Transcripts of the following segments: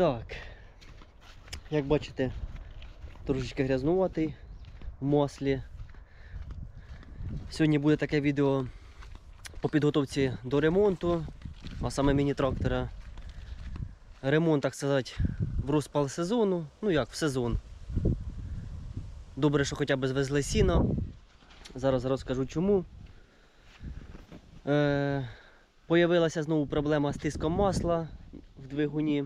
Так, як бачите, трошечки грязнуватий в маслі. Сьогодні буде таке відео по підготовці до ремонту, а саме міні-трактора. Ремонт, так сказати, в розпал сезону. Ну як, в сезон. Добре, що хоча б звезли сіно. Зараз розкажу чому. Е, Появилася знову проблема з тиском масла в двигуні.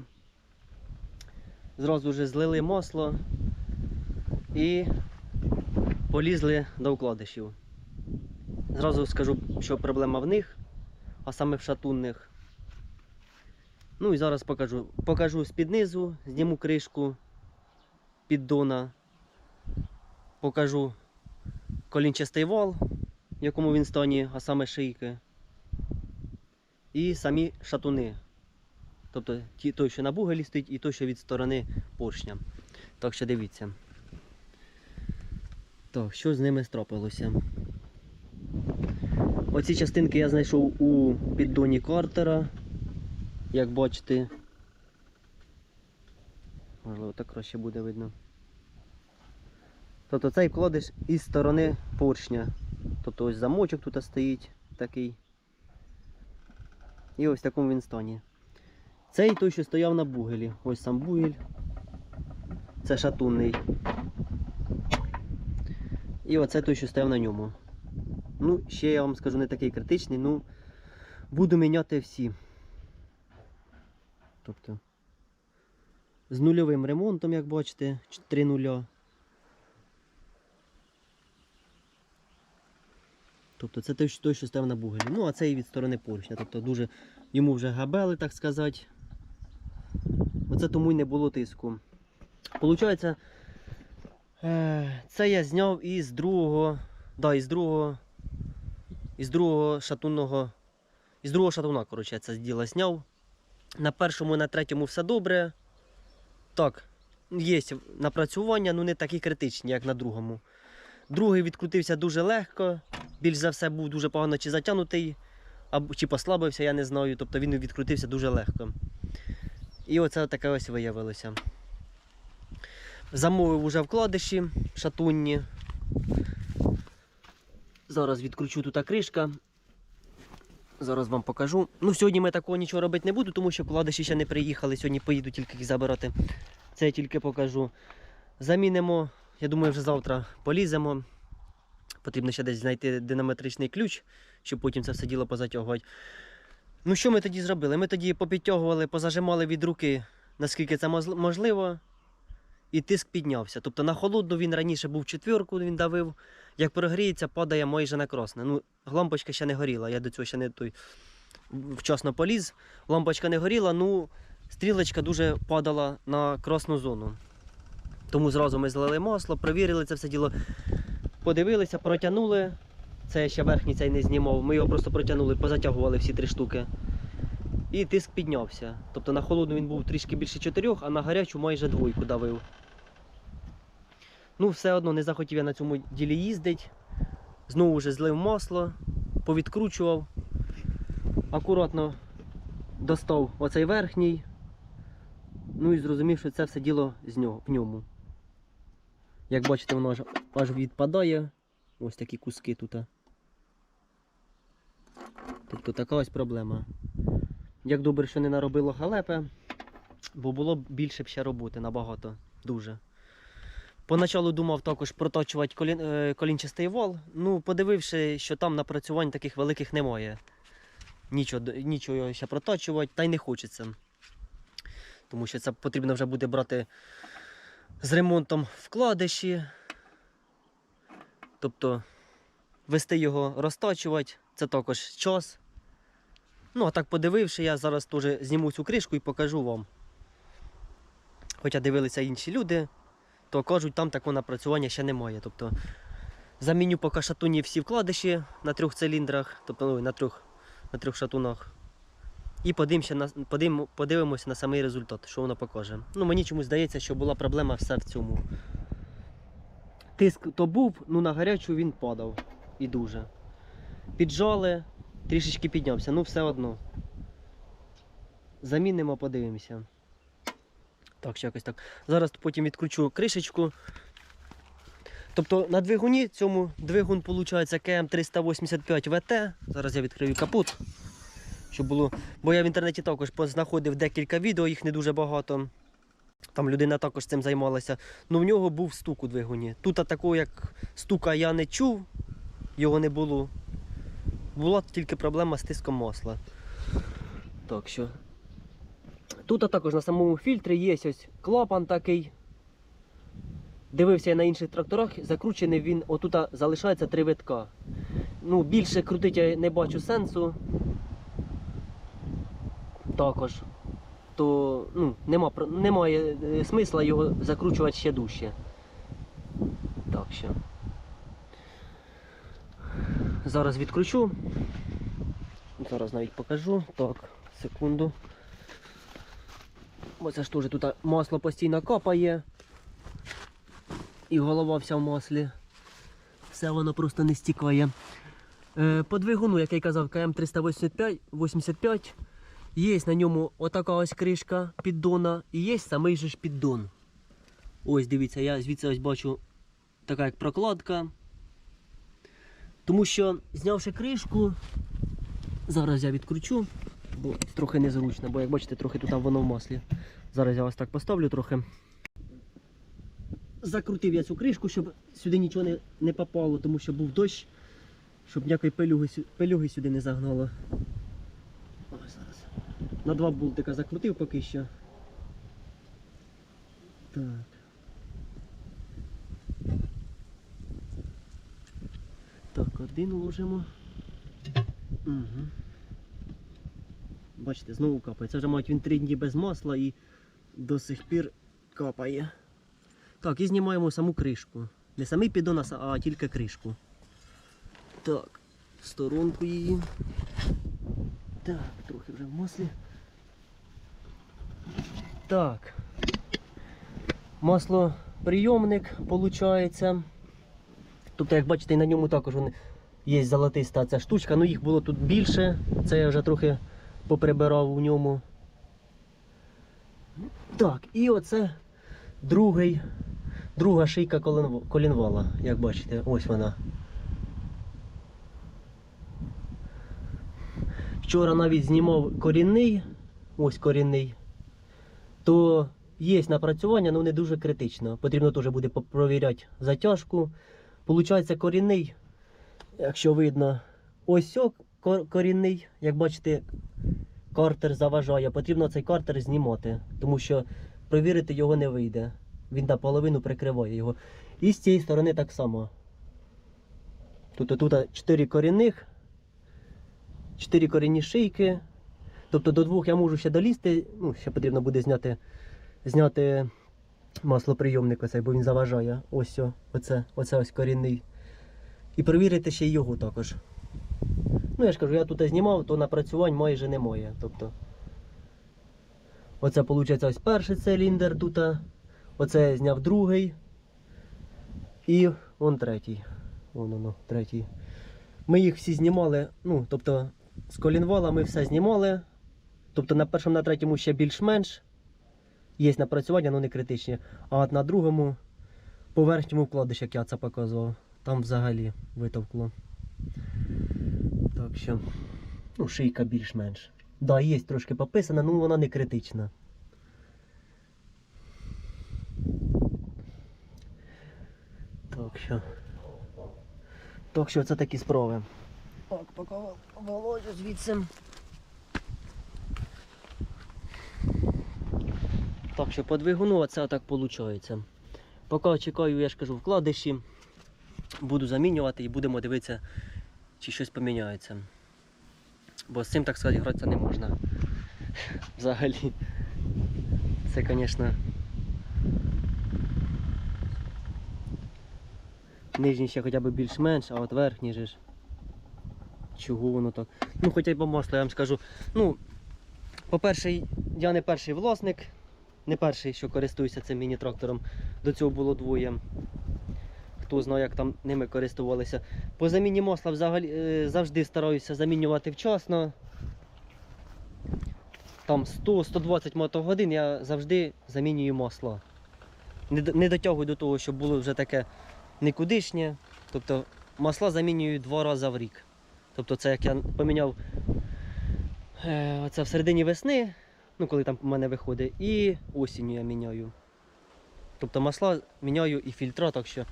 Зразу вже злили масло і полізли до вкладишів. Зразу скажу, що проблема в них, а саме в шатунних. Ну і зараз покажу. Покажу з-під низу, зніму кришку піддона, покажу колінчастий вал, в якому він стані, а саме шийки і самі шатуни. Тобто той, що на бугелі стоїть, і той, що від сторони поршня. Так що дивіться. Так, що з ними страпилося? Оці частинки я знайшов у піддоні картера. Як бачите. Можливо, так краще буде видно. Тобто цей вкладиш із сторони поршня. Тобто ось замочок тут стоїть такий. І ось в такому він стані. Цей той, що стояв на бугелі. Ось сам бугель. Це шатунний. І оце той, що стояв на ньому. Ну, ще я вам скажу не такий критичний, ну буду міняти всі. Тобто з нульовим ремонтом, як бачите, 3 нуля. Тобто це той, що- став на бугелі. Ну, а це і від сторони поршня. Тобто дуже йому вже габели, так сказати. Оце тому й не було тиску. Получається, е, це я зняв із другого. Да, із другого. Із другого шатунного. Із другого шатуна, коротше, це діло зняв. На першому, і на третьому все добре. Так, є напрацювання, ну не такі критичні, як на другому. Другий відкрутився дуже легко. Більш за все був дуже погано чи затягнутий, або чи послабився, я не знаю. Тобто він відкрутився дуже легко. І оце таке ось виявилося. Замовив уже вкладиші шатунні. Зараз відкручу тут кришка. Зараз вам покажу. Ну, сьогодні ми такого нічого робити не буду, тому що вкладиші ще не приїхали. Сьогодні поїду тільки їх забирати. Це я тільки покажу. Замінимо, я думаю, вже завтра поліземо. Потрібно ще десь знайти динаметричний ключ, щоб потім це все діло позатягувати. Ну, що ми тоді зробили? Ми тоді попідтягували, позажимали від руки, наскільки це можливо, і тиск піднявся. Тобто на холодну він раніше був четвірку, він давив. Як прогріється, падає майже на красне. Ну, лампочка ще не горіла, я до цього ще не той вчасно поліз. Лампочка не горіла, ну стрілочка дуже падала на красну зону. Тому зразу ми злили масло, провірили це все діло, подивилися, протягнули. Це я ще верхній цей не знімав. Ми його просто протягнули, позатягували всі три штуки. І тиск піднявся. Тобто на холодну він був трішки більше чотирьох, а на гарячу майже двойку давив. Ну, все одно не захотів я на цьому ділі їздити. Знову вже злив масло, повідкручував. Акуратно достав оцей верхній. Ну і зрозумів, що це все діло з нього, в ньому. Як бачите, воно аж, аж відпадає. Ось такі куски тут. Тобто така ось проблема. Як добре, що не наробило халепи, бо було б більше б ще роботи набагато. Дуже. Поначалу думав також проточувати колін, е, колінчастий вал. Ну, подививши, що там напрацювань таких великих немає. Нічого, нічого ще проточувати, та й не хочеться. Тому що це потрібно вже буде брати з ремонтом вкладиші. Тобто вести його розточувати, це також час. Ну, а так подививши, я зараз теж зніму цю кришку і покажу вам. Хоча дивилися інші люди, то кажуть, там такого напрацювання ще немає. Тобто заміню поки шатуні всі вкладиші на трьох циліндрах, тобто ну, на трьох, на трьох шатунах. І подивимося на, подивимо, подивимося на самий результат, що воно покаже. Ну, мені чомусь здається, що була проблема все в цьому. Тиск то був, ну на гарячу він падав. І дуже. Піджали, трішечки піднявся, ну все одно. Замінимо, подивимося. Так, ще якось так. Зараз потім відкручу кришечку. Тобто на двигуні цьому двигун виходить КМ 385 ВТ. Зараз я відкрию капот. Щоб було. Бо я в інтернеті також знаходив декілька відео, їх не дуже багато. Там людина також цим займалася. Ну в нього був стук у двигуні. Тут такого як стука я не чув, його не було. Була тільки проблема з тиском масла. Так що. Тут а також на самому фільтрі є ось клапан такий. Дивився я на інших тракторах, закручений він, отут залишається три витка. Ну, більше крутити я не бачу сенсу. Також. То ну, нема, немає е, смисла його закручувати ще дужче. Так що. Зараз відкручу. Зараз навіть покажу. Так, секунду. Бо це ж теж тут масло постійно капає. І голова вся в маслі. Все воно просто не стікає. Е, по двигуну, як я казав, КМ385 є на ньому отака ось кришка піддона і є самий же ж піддон. Ось дивіться, я звідси ось бачу така як прокладка. Тому що знявши кришку, зараз я відкручу, бо трохи незручно, бо як бачите, трохи тут воно в маслі. Зараз я ось так поставлю трохи. Закрутив я цю кришку, щоб сюди нічого не, не попало, тому що був дощ, щоб ніякої пилюги, пилюги сюди не загнало. Ось зараз. На два болтика закрутив поки що. Так. Так, один ложимо. Угу. Бачите, знову капає. Це вже мають він три дні без масла і до сих пір капає. Так, і знімаємо саму кришку. Не самий піддон, а тільки кришку. Так, сторонку її. Так, трохи вже в маслі. Так. Маслоприйомник виходить. Тобто, як бачите, на ньому також є золотиста ця штучка, ну їх було тут більше. Це я вже трохи поприбирав у ньому. Так, і оце другий, друга шийка колінвала, як бачите, ось вона. Вчора навіть знімав корінний, ось корінний, то є напрацювання, але не дуже критично. Потрібно теж буде попровіряти затяжку. Получається корінний, якщо видно, ось корінний, як бачите, картер заважає. Потрібно цей картер знімати, тому що провірити його не вийде. Він наполовину прикриває його. І з цієї сторони так само. Тут, тут 4 корінних, 4 корінні шийки. Тобто до двох я можу ще долізти. Ну, ще потрібно буде зняти, зняти маслоприйомник оцей, бо він заважає. Ось оце, оце ось корінний. І перевірити ще його також. Ну, я ж кажу, я тут знімав, то напрацювань майже немає. Тобто, оце виходить ось перший циліндр тут. Оце я зняв другий. І он третій. Вон воно, третій. Ми їх всі знімали, ну, тобто, з колінвала ми все знімали. Тобто на першому, на третьому ще більш-менш. Є напрацювання, але не критичні. А от на другому по верхньому вкладиш, як я це показував. Там взагалі витовкло. Так що, ну, шийка більш-менш. Да, є трошки пописана, ну вона не критична. Так що. Так що це такі справи. Так, поки володю звідси. Так що по двигуну оце так виходить. Поки чекаю, я ж кажу, вкладиші. Буду замінювати і будемо дивитися, чи щось поміняється. Бо з цим, так сказати, гратися не можна. Взагалі. Це, звісно. Нижній ще хоча б більш-менш, а от верхній же ж. Чого воно так? Ну, хоча й по я вам скажу. Ну, по-перше, я не перший власник, не перший, що користуюся цим міні-трактором. До цього було двоє. Хто знає, як там ними користувалися. По заміні масла взагалі е, завжди стараюся замінювати вчасно. Там 100-120 мотогодин я завжди замінюю масло. Не, дотягую до того, щоб було вже таке никудишнє. Тобто масла замінюю два рази в рік. Тобто це як я поміняв е, оце в середині весни, ну коли там в мене виходить, і осінню я міняю. Тобто масла міняю і фільтра, так що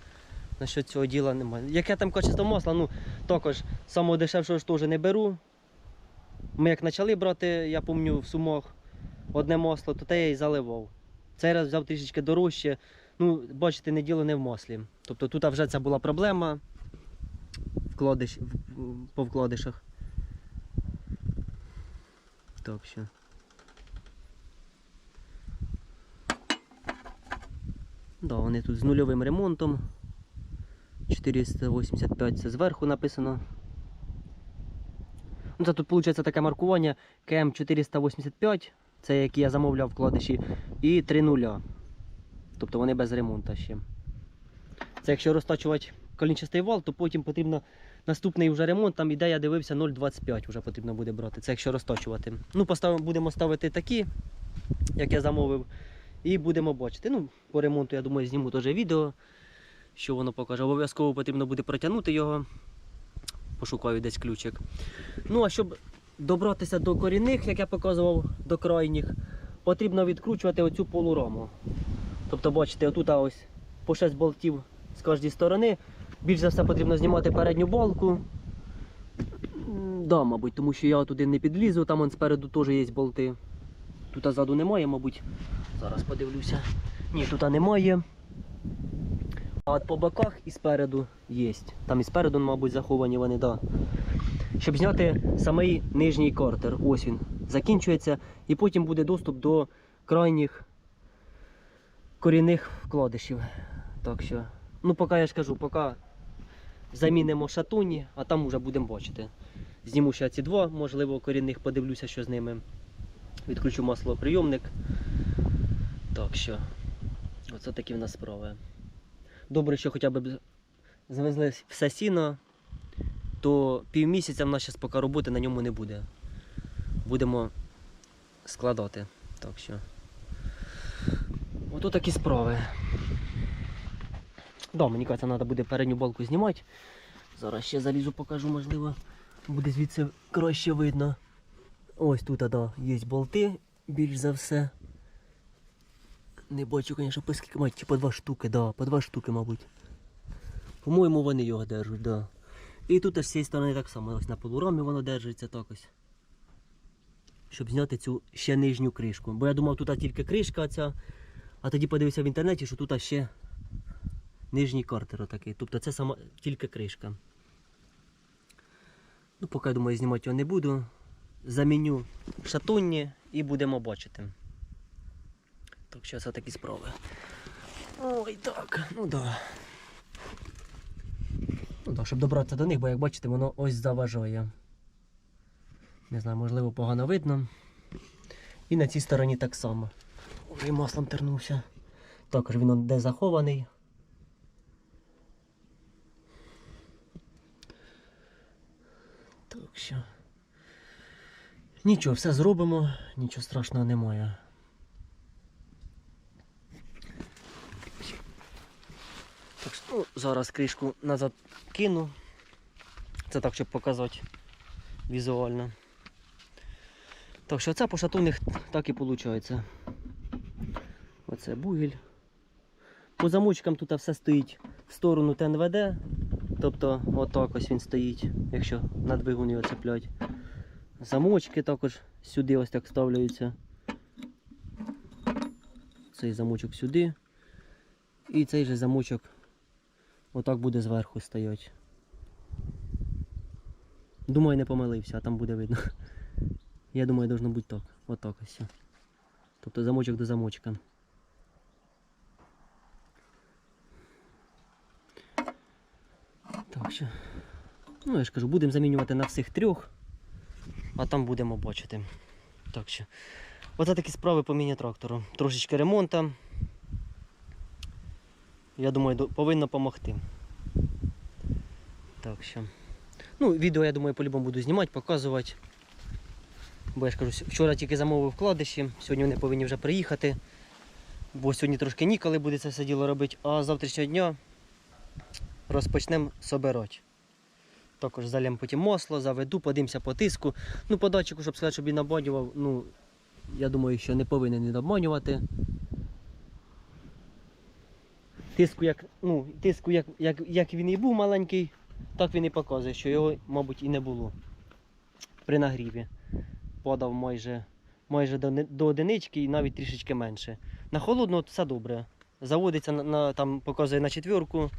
насчет цього діла немає. Яке там качество масла, ну також самого дешевшого ж теж не беру. Ми як почали брати, я пам'ятаю, в сумах одне масло, то те я і заливав. Цей раз взяв трішечки дорожче. Ну, бачите, не діло не в маслі. Тобто тут вже це була проблема вкладиш, по вкладишах. Так що. Да, вони тут з нульовим ремонтом. 485 це зверху написано. Ну, це тут виходить таке маркування КМ 485, це які я замовляв вкладиші, і 3 нуля. Тобто вони без ремонту ще. Це якщо розтачувати колінчастий вал, то потім потрібно наступний вже ремонт, там іде, я дивився, 0,25 вже потрібно буде брати. Це якщо розточувати. Ну, поставимо, будемо ставити такі, як я замовив, і будемо бачити. Ну, по ремонту, я думаю, зніму теж відео, що воно покаже. Обов'язково потрібно буде протягнути його. Пошукаю десь ключик. Ну, а щоб добратися до корінних, як я показував, до крайніх, потрібно відкручувати оцю полураму. Тобто, бачите, отут ось по 6 болтів з кожної сторони. Більш за все потрібно знімати передню балку. Да, мабуть, тому що я туди не підлізу, там он спереду теж є болти. Тут ззаду немає, мабуть. Зараз подивлюся. Ні, тут немає. А от по боках і спереду є. Там і спереду, мабуть, заховані вони, да. Щоб зняти самий нижній картер. Ось він закінчується. І потім буде доступ до крайніх корінних вкладишів. Так що, ну поки я ж кажу, поки замінимо шатуні, а там вже будемо бачити. Зніму ще ці два, можливо, корінних подивлюся, що з ними. Відключу маслоприйомник. Так що, оце такі в нас справи. Добре, що хоча б завезли все сіно, то півмісяця в нас зараз поки роботи на ньому не буде. Будемо складати. Так що. Ото такі справи. Да, мені кажеться, треба буде передню балку знімати. Зараз ще залізу, покажу, можливо, буде звідси краще видно. Ось тут, да, є болти більш за все. Не бачу, звісно, по скільки мають, чи по два штуки, да, по два штуки, мабуть. По-моєму, вони його держать, да. І тут аж з цієї сторони так само, ось на полурамі воно держиться так ось. Щоб зняти цю ще нижню кришку. Бо я думав, тут тільки кришка ця, а тоді подивився в інтернеті, що тут ще нижній картер отакий. Тобто це сама тільки кришка. Ну, поки думаю, знімати його не буду. Заміню шатунні і будемо бачити. Так що це такі справи. Ой, так, ну да. Ну так, щоб добратися до них, бо як бачите, воно ось заважає. Не знаю, можливо, погано видно. І на цій стороні так само. Ой, маслом тернувся. Також він де захований. Так що. Нічого, все зробимо, нічого страшного немає. Так що, ну, зараз кришку назад кину. Це так, щоб показати візуально. Так що це по шатунних так і виходить. Оце бугіль. По замочкам тут все стоїть в сторону ТНВД. Тобто отак ось він стоїть, якщо на двигун його цеплять. Замочки також сюди ось так ставляються. Цей замочок сюди. І цей же замочок отак буде зверху стояти. Думаю, не помилився, а там буде видно. Я думаю, должно бути так. Отак ось. Тобто замочок до замочка. Так що. Ну, я ж кажу, будемо замінювати на всіх трьох, а там будемо бачити. Так що. Оце такі справи по міні-трактору. Трошечки ремонту. Я думаю, повинно допомогти. Так що. Ну, відео, я думаю, по-любому буду знімати, показувати. Бо я ж кажу, вчора тільки замовив вкладиші, сьогодні вони повинні вже приїхати. Бо сьогодні трошки ніколи буде це все діло робити, а з завтрашнього дня розпочнемо собирати. Також залям потім масло, заведу, подивимося по тиску. Ну, по датчику, щоб сказати, щоб він обманював, ну, я думаю, що не повинен він обманювати. Тиску, як, ну, тиску, як, як, як він і був маленький, так він і показує, що його, мабуть, і не було при нагріві. Подав майже, майже до, до одинички і навіть трішечки менше. На холодну все добре. Заводиться на, на там показує на четвірку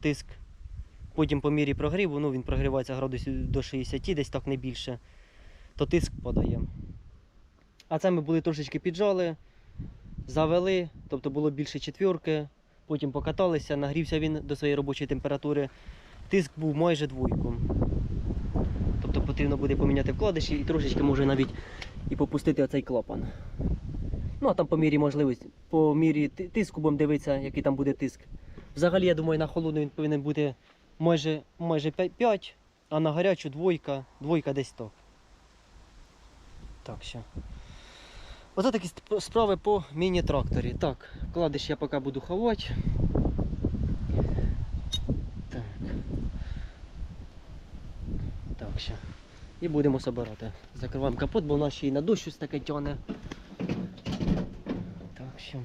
тиск. Потім по мірі прогріву, ну він прогрівається градусів до 60, десь так не більше, то тиск подає. А це ми були трошечки піджали, завели, тобто було більше четвірки, потім покаталися, нагрівся він до своєї робочої температури. Тиск був майже двойку. Тобто потрібно буде поміняти вкладиші і трошечки може навіть і попустити оцей клапан. Ну а там по мірі можливості, по мірі тиску будемо дивитися, який там буде тиск. Взагалі, я думаю, на холодну він повинен бути майже, майже 5, а на гарячу двойка, двойка десь 100. Так що. Оце такі справи по міні-тракторі. Так, вкладиш я поки буду ховати. Так. Так ще. І будемо собирати. Закриваємо капот, бо в нас ще і на дощ щось таке тяне. Так що.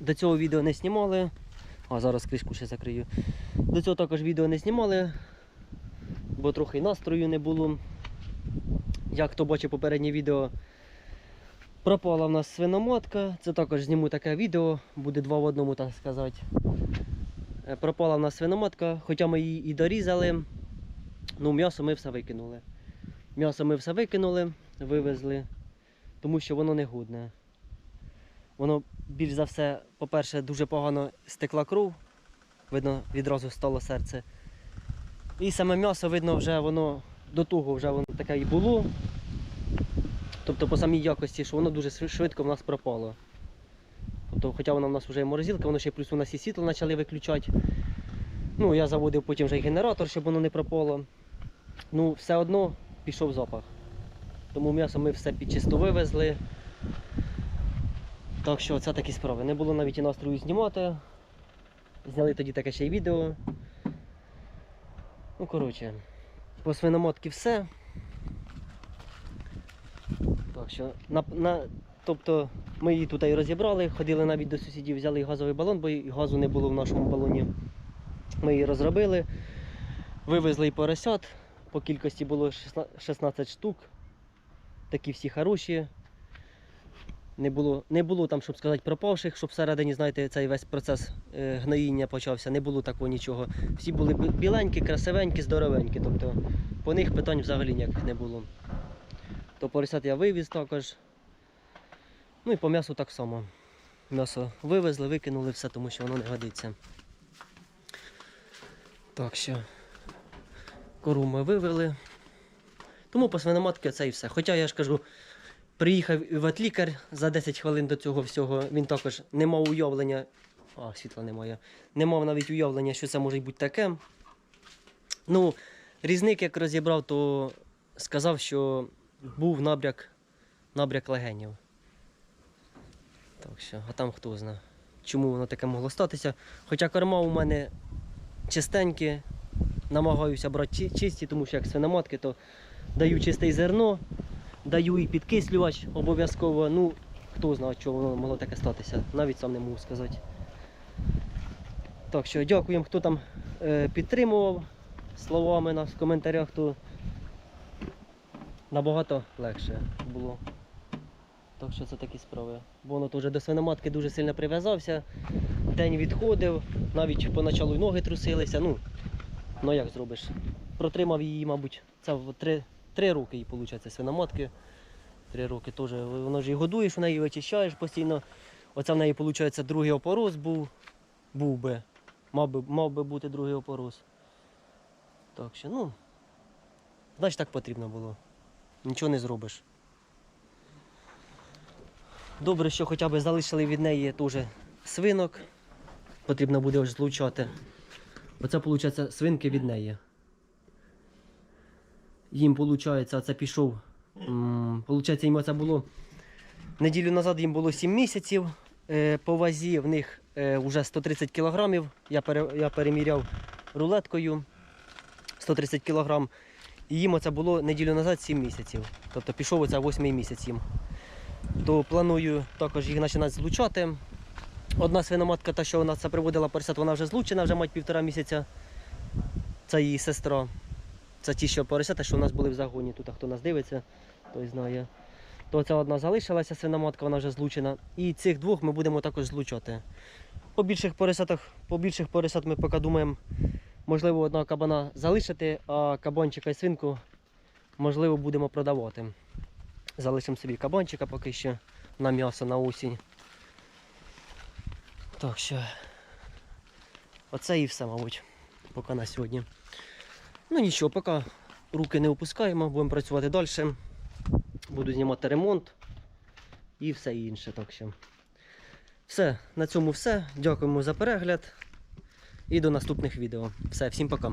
До цього відео не знімали. А зараз кришку ще закрию. До цього також відео не знімали, бо трохи настрою не було. Як хто бачив попереднє відео, пропала в нас свиноматка. Це також зніму таке відео, буде два в одному, так сказати. Е, Пропала в нас свиноматка, хоча ми її і дорізали. Ну, м'ясо ми все викинули. М'ясо ми все викинули, вивезли, тому що воно не годне. Воно більш за все, по-перше, дуже погано стекла кров. Видно, відразу стало серце. І саме м'ясо, видно, вже воно до того вже воно таке і було. Тобто по самій якості, що воно дуже швидко в нас пропало. Тобто, хоча воно в нас вже і морозилка, воно ще плюс у нас і світло почали виключати. Ну, я заводив потім вже і генератор, щоб воно не пропало. Ну, все одно пішов запах. Тому м'ясо ми все підчисто вивезли. Так що це такі справи. Не було навіть і настрою знімати. Зняли тоді таке ще й відео. Ну, коротше, по свиномотки все. Так що, на, на, тобто ми її тут і розібрали, ходили навіть до сусідів, взяли газовий балон, бо газу не було в нашому балоні. Ми її розробили, вивезли і поросят. По кількості було 16 16 штук. Такі всі хороші. Не було, не було там, щоб сказати, пропавших, щоб всередині, знаєте, цей весь процес е, гноїння почався. Не було такого нічого. Всі були біленькі, красивенькі, здоровенькі. Тобто по них питань взагалі ніяких не було. То поросят я вивіз також. Ну і по м'ясу так само. М'ясо вивезли, викинули все, тому що воно не годиться. Так що кору ми вивели. Тому по свиноматки це і все. Хоча я ж кажу, приїхав ветлікар за 10 хвилин до цього всього, він також не мав уявлення. А, світла немає. Не мав навіть уявлення, що це може бути таке. Ну, різник, як розібрав, то сказав, що був набряк, набряк легенів. Так що, а там хто знає, чому воно таке могло статися. Хоча корма у мене чистенькі, намагаюся брати чисті, тому що як свиноматки, то даю чисте зерно, даю і підкислювач обов'язково. Ну, хто знає, чого воно могло таке статися. Навіть сам не можу сказати. Так що дякуємо, хто там е, підтримував словами нас в коментарях, то набагато легше було. Так що це такі справи. Бо воно теж до свиноматки дуже сильно прив'язався. День відходив, навіть поначалу ноги трусилися. Ну, ну як зробиш? протримав її, мабуть, це в три, три роки їй, виходить, свиноматки. Три роки теж. Воно ж і годуєш, в неї вичищаєш постійно. Оце в неї, виходить, другий опороз був. Був би. Мав би, мав би бути другий опороз. Так що, ну. Значить так потрібно було. Нічого не зробиш. Добре, що хоча б залишили від неї теж свинок. Потрібно буде ось злучати. Оце, виходить, свинки від неї. Їм, виходить, це пішов. Получається, їм це було. Неділю назад їм було 7 місяців. Е, По вазі в них е, вже 130 кілограмів. Я, пере, я переміряв рулеткою 130 кілограм. І їм оце було неділю назад 7 місяців. Тобто пішов оце 8 місяць їм. То планую також їх починати злучати. Одна свиноматка, та що вона це приводила вона вже злучена, вже мать півтора місяця. Це її сестра. Це ті, що поросята, що у нас були в загоні. Тут а хто нас дивиться, той знає. То ця одна залишилася свиноматка, вона вже злучена. І цих двох ми будемо також злучати. По більших поросятах, по більших поросят ми поки думаємо, можливо, одного кабана залишити, а кабанчика і свинку, можливо, будемо продавати. Залишимо собі кабанчика поки що на м'ясо на осінь. Так що. Оце і все, мабуть, поки на сьогодні. Ну нічого, поки руки не опускаємо, будемо працювати далі. Буду знімати ремонт і все інше. Так що. Все, на цьому все. Дякуємо за перегляд. І до наступних відео. Все, всім пока.